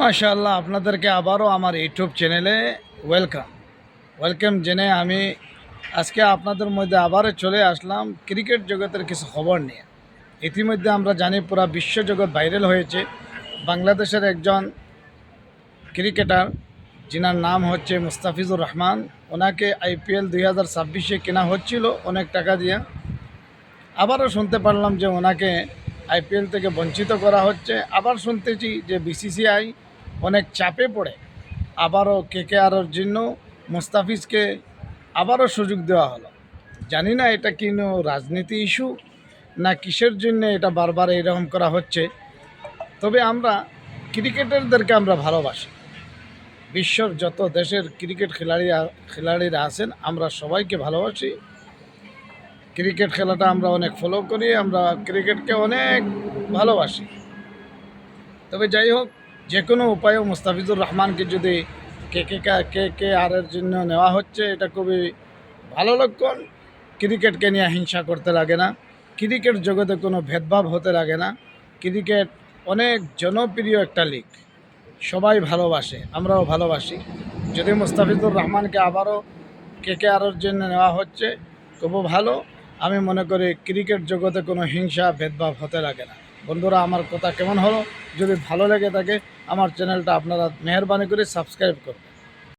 মাশাআল্লাহ, আপনাদেরকে আবারও আমার ইউটিউব চ্যানেলে ওয়েলকাম। ওয়েলকাম জেনে আমি আজকে আপনাদের মধ্যে আবারও চলে আসলাম ক্রিকেট জগতের কিছু খবর নিয়ে। ইতিমধ্যে আমরা জানি পুরা বিশ্বজগৎ ভাইরাল হয়েছে। বাংলাদেশের একজন ক্রিকেটার, যিনার নাম হচ্ছে মুস্তাফিজুর রহমান, ওনাকে আইপিএল দুই হাজার ছাব্বিশে কেনা হচ্ছিল অনেক টাকা দিয়ে। আবারও শুনতে পারলাম যে ওনাকে আইপিএল থেকে বঞ্চিত করা হচ্ছে। আবার শুনতেছি যে বিসিসিআই অনেক চাপে পড়ে। আবারও কে আরোর জন্য মুস্তাফিজকে আবারও সুযোগ দেওয়া হলো। জানি না এটা কি রাজনীতি ইস্যু না কিসের জন্য এটা বারবার এরকম করা হচ্ছে। তবে আমরা ক্রিকেটারদেরকে আমরা ভালোবাসি। বিশ্বর যত দেশের ক্রিকেট খেলাড়ি খেলাড়িরা আছেন, আমরা সবাইকে ভালোবাসি। ক্রিকেট খেলাটা আমরা অনেক ফলো করি, আমরা ক্রিকেটকে অনেক ভালোবাসি। তবে যাই হোক যে কোনো উপায়ে মুস্তাফিজুর রহমানকে যদি কে কে কা- কে আর এর জন্য নেওয়া হচ্ছে, এটা খুবই ভালো লক্ষণ। ক্রিকেটকে নিয়ে হিংসা করতে লাগে না। ক্রিকেট জগতে কোনো ভেদভাব হতে লাগে না। ক্রিকেট অনেক জনপ্রিয় একটা লিগ। সবাই ভালোবাসে, আমরাও ভালোবাসি। যদি মুস্তাফিজুর রহমানকে আবারও কে কে আরের জন্য নেওয়া হচ্ছে তবু ভালো। আমি মনে করি ক্রিকেট জগতে কোনো হিংসা, ভেদভাব হতে লাগে না। বন্ধুরা, আমার কথা কেমন হলো? যদি ভালো লেগে থাকে, আমার চ্যানেলটা আপনারা মেহরবানি করে সাবস্ক্রাইব করবেন।